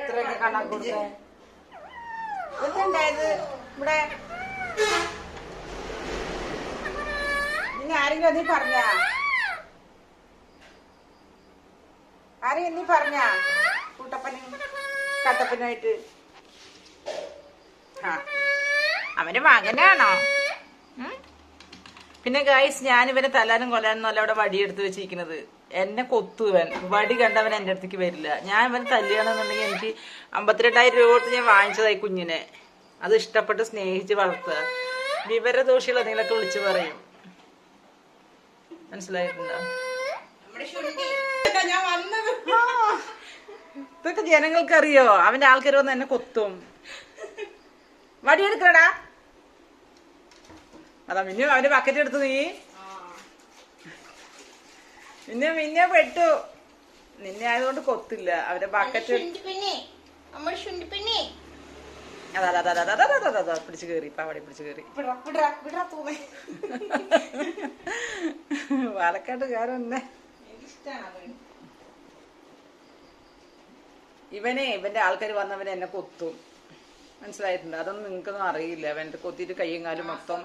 ഇത്രയൊക്കെ കൊടുത്തേ. ഇവിടെ. ആരെങ്കിലും നീ പറഞ്ഞ? ആരെയും നീ പറഞ്ഞ? കൂട്ടപ്പനും കട്ടപ്പനുമായിട്ട്. ആ. അവന്റെ മകനാണോ? പിന്നെ ഗായ്സ് ഞാൻ ഇവനെ തലാനും കൊല്ലാനും അല്ല അവിടെ വടിയെടുത്ത് വെച്ചിരിക്കുന്നത്. എന്നെ കൊത്തു ഇവൻ. വടി കണ്ടവൻ എന്റെ അടുത്തേക്ക് വരില്ല. ഞാൻ ഇവൻ തല്ലുകയാണെന്നുണ്ടെങ്കിൽ എനിക്ക് അമ്പത്തിരണ്ടായിരം രൂപ കൊടുത്ത് ഞാൻ വാങ്ങിച്ചതായി കുഞ്ഞിനെ. അത് ഇഷ്ടപ്പെട്ട് സ്നേഹിച്ച് വളർത്തുക. വിവരദോഷികൾ എന്തെങ്കിലുമൊക്കെ വിളിച്ചു പറയും. മനസ്സിലായിട്ടുണ്ടോ. ഇതൊക്കെ ജനങ്ങൾക്ക് അറിയോ അവന്റെ ആൾക്കാർ വന്ന് എന്നെ കൊത്തും. വടിയെടുക്കടാ അതാ മിന്നു അവന്റെ ബക്കറ്റ് എടുത്തു നീ. പിന്നെ മിന്നെ പെട്ടു. നിന്നെ ആയതുകൊണ്ട് കൊത്തില്ല. അവന്റെ ബക്കറ്റ് പിടിച്ചു കേറി. ഇപ്പൊ അവിടെ പിടിച്ചു കേറി. തന്നെ ഇവനെ ഇവന്റെ ആൾക്കാർ വന്നവനെ എന്നെ കൊത്തും. മനസ്സിലായിട്ടുണ്ട്. അതൊന്നും നിങ്ങൾക്കൊന്നും അറിയില്ല. അവന്റെ കൊത്തിയിട്ട് കയ്യും കാലും മൊത്തം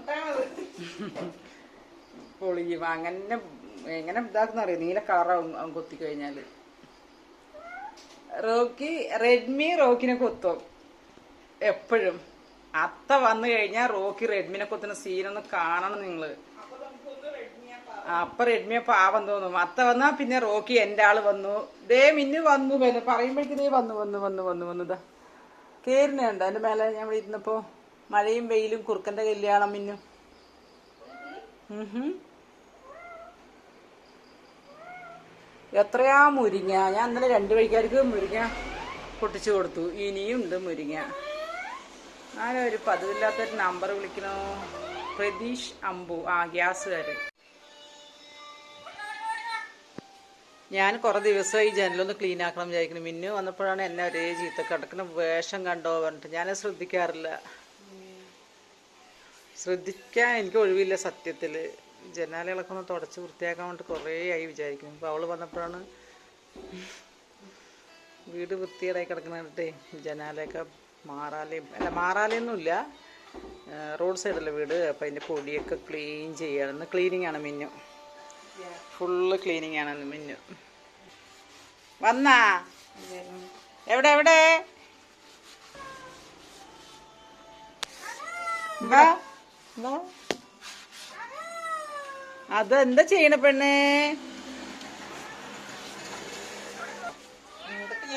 പൊളിയും. അങ്ങനെ എങ്ങനെ ഇതാക്കുന്ന അറിയാം? നീല കളറാവും അവൻ കൊത്തി കഴിഞ്ഞാൽ റോക്കി റെഡ്മി റോക്കിനെ കൊത്തും. എപ്പോഴും. അത്ത വന്നു കഴിഞ്ഞാൽ റോക്കി റെഡ്മിനെ കൊത്തുന്ന സീനൊന്ന് കാണണം നിങ്ങൾ. അപ്പൊ റെഡ്മിയെ പാവം തോന്നും. അത്ത വന്നാ പിന്നെ റോക്കി എന്റെ ആൾ വന്നു. ദേ മിന്നു വന്നു പിന്നെ പറയുമ്പോഴത്തേ വന്നു വന്നു വന്നു വന്നു വന്നു. വന്നതാ കേറുന്നുണ്ട് അതിന്റെ മേലെ ഞാൻ ഇവിടെ ഇരുന്നപ്പോ മഴയും വെയിലും കുറുക്കന്റെ കല്യാണം മിന്നു. എത്രയാ മുരിങ്ങ? ഞാൻ ഇന്നലെ രണ്ടു വഴിക്കാർക്ക് മുരിങ്ങ പൊട്ടിച്ചു കൊടുത്തു. ഇനിയും ഉണ്ട് മുരിങ്ങ. ഞാനൊരു പതിവില്ലാത്തൊരു നമ്പർ വിളിക്കണോ? പ്രതീഷ് അമ്പു. ആ ഗ്യാസുകാര് ഞാൻ കുറെ ദിവസമായി ജനലൊന്ന് ക്ലീൻ ആക്കണം വിചാരിക്കുന്നു. മിന്നു വന്നപ്പോഴാണ് എന്നെ ഒരേ ചീത്ത കിടക്കുന്ന വേഷം കണ്ടോ പറഞ്ഞിട്ട്. ഞാൻ ശ്രദ്ധിക്കാറില്ല. ശ്രദ്ധിക്കാൻ എനിക്ക് ഒഴിവില്ല സത്യത്തിൽ ജനാലകളൊക്കെ ഒന്ന് തുടച്ച് വൃത്തിയാക്കാൻ വേണ്ടി കുറേ ആയി വിചാരിക്കുന്നു. അപ്പോൾ അവൾ വന്നപ്പോഴാണ് വീട് വൃത്തികേടായി കിടക്കുന്ന കണ്ടിട്ടേ ജനാലയൊക്കെ മാറാലയും അല്ല മാറാലയൊന്നുമില്ല റോഡ് സൈഡല്ലേ വീട്. അപ്പം അതിന്റെ പൊടിയൊക്കെ ക്ലീൻ ചെയ്യണം. ക്ലീനിങ് ആണ് മിന്നു. ഫുള്ള് ക്ലീനിങ് ആണ് മിന്നു. വന്നാ? എവിടെ എവിടെ. അതെന്താ ചെയ്യണ പെണ്ണേ? ഇതൊക്കെ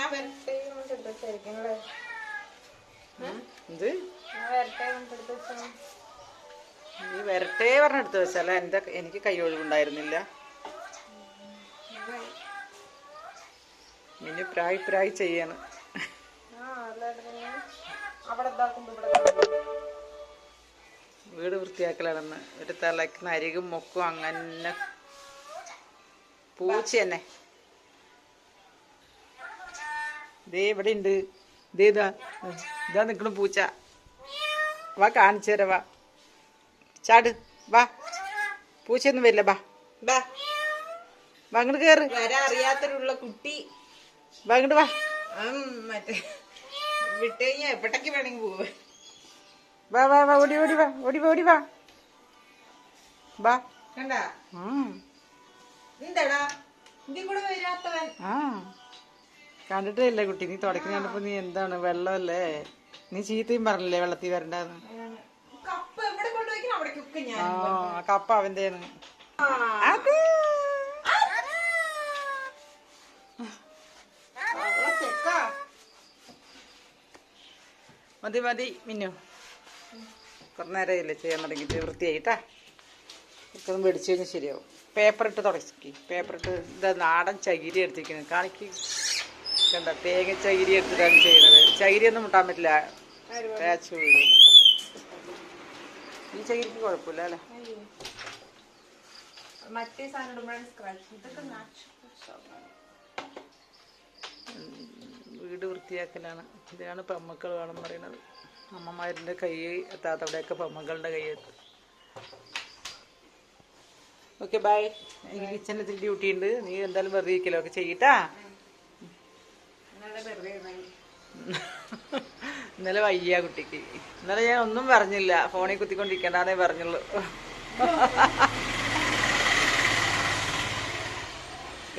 വരട്ടെ നീ വരട്ടെ പറഞ്ഞെടുത്ത് വെച്ചാല എന്റെ എനിക്ക് കൈ ഒഴിവുണ്ടായിരുന്നില്ല മിന്നു പ്രായി പ്രായി ചെയ്യാണ്. വീട് വൃത്തിയാക്കലാണെന്ന്. ഒരു തലക്ക് അരികും മൊക്കും അങ്ങനെ പൂച്ച തന്നെ ദേ ഇവിടെ ഉണ്ട് ദേ ഇതാ ഇതാ നിക്കണ പൂച്ച. വാ കാണിച്ചു തരാം വാ. ചാട്. വാ. പൂച്ചയൊന്നും വരില്ല. ബാ. ബാ. വാ അങ്ങോട്ട് കയറ് അറിയാത്തൊരുള്ള കുട്ടി. വാ അങ്ങോട്ട് വാ. മറ്റേ വിട്ട് കഴിഞ്ഞാ എപ്പോഴേക്ക് വേണമെങ്കിൽ പോവാ. വാ വാ വാ ഓടി ഓടി വാ ഓടി ഓടി വാ. വാ കണ്ട. എന്താടാ ഇതിൽ കൂടെ വരാത്തവൻ. ആ. കണ്ടിട്ടേ ഇല്ല കുട്ടി? നീ തുടക്കുന്ന കണ്ടപ്പോ നീ എന്താണ്? വെള്ളമല്ലേ? നീ ചീത്തയും പറഞ്ഞില്ലേ വെള്ളത്തിൽ വരണ്ടെന്ന് കപ്പ് എവിടെ കൊണ്ടുപോയിക്കണം അവിടേക്കൊക്കെ ഞാൻ ആ കപ്പ. അത്. ചെക്കാ. മതി മതി മിന്നു. കുറേ നേരമില്ലേ ചെയ്യാൻ തുടങ്ങിയിട്ട് വൃത്തിയായിട്ടാ. ഇതൊന്നും മേടിച്ചു കഴിഞ്ഞാൽ ശരിയാവും. പേപ്പർ ഇട്ട് തുടക്കി. പേപ്പർ ഇട്ട് ഇതാ നാടൻ ചകിരി എടുത്തിരിക്കുന്നത് കാണിക്ക്. കണ്ട? തേങ്ങ ചകിരി എടുത്തിട്ടാണ് ചെയ്യുന്നത് ചകിരി ഒന്നും മുട്ടാൻ പറ്റില്ല. തേച്ച് വീഴും ഈ ചകിരിക്ക് കുഴപ്പമില്ല അല്ലേ. മറ്റേ സാധനം ഇടുമ്പോഴാണ് സ്ക്രാച്ച് ഇതൊക്കെ വീട് വൃത്തിയാക്കലാണ്. ഇതാണ് പെമ്മക്കൾ വേണം പറയുന്നത്. അമ്മമാരുടെ കൈ എത്താത്ത അവിടെയൊക്കെ പെമ്മക്കളുടെ കൈ എത്തും ഓക്കെ ബൈ എനിക്ക് കിച്ചണിൽ ഡ്യൂട്ടി ഉണ്ട്. നീ എന്തായാലും വെറുതെ ഇരിക്കലോ ഒക്കെ ചെയ്യട്ടാ ഇന്നലെ വെറുതെ ഇരുന്നെങ്കിൽ. ഇന്നലെ വയ്യ കുട്ടിക്ക്. ഇന്നലെ ഞാൻ ഒന്നും പറഞ്ഞില്ല. ഫോണിൽ കുത്തിക്കൊണ്ടിരിക്കണ്ടേ പറഞ്ഞുള്ളൂ.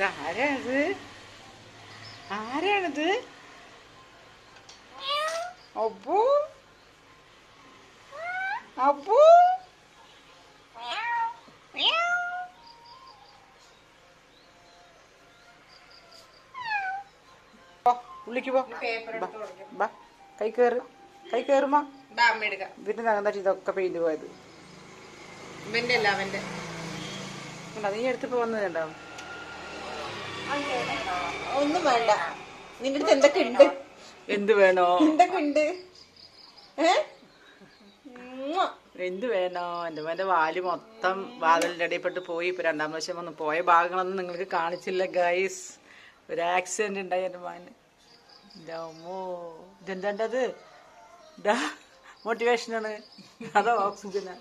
ആരാണിത്? ആരാണിത്? അപ്പു അപ്പു ഉള്ളിക്ക് പോ കൈ കയറ് കൈ കയറുമോ എടുക്കാം. വീട്ടിൽ നഗന്താട്ടി ഇതൊക്കെ പെയിന്റ് പോയത്. നീ എടുത്തിപ്പോ വന്നതുണ്ടാവും ഒന്നും വേണ്ട. നിന്റെ അടുത്ത് എന്തൊക്കെ ഉണ്ട്? എന്ത് വേണോ? എന്തൊക്കെ ഉണ്ട്? എന്ത് വേണോ? എന്റെ മോന്റെ വാൽ മൊത്തം വാതിലിന്റെ ഇടയിൽപ്പെട്ട് പോയി. ഇപ്പൊ രണ്ടാം പ്രാവശ്യം വന്ന്. പോയ ഭാഗങ്ങളൊന്നും നിങ്ങൾക്ക് കാണിച്ചില്ല ഗൈസ് ഒരു ആക്സിഡന്റ് ഉണ്ടായി എന്റെ മോന്. ഇതെന്താണ്ടത്? ഡാ മോട്ടിവേഷനാണ് അതോ ഓക്സിജനാ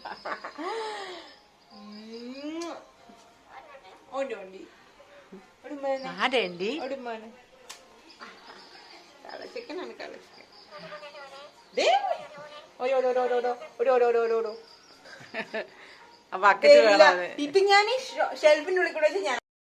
ആരേണ്ടി? അപ്പൊ അക്കച്ചു ഞാൻ ഷെൽഫിന്റെ ഉള്ളിൽ കൂടെ ഞാൻ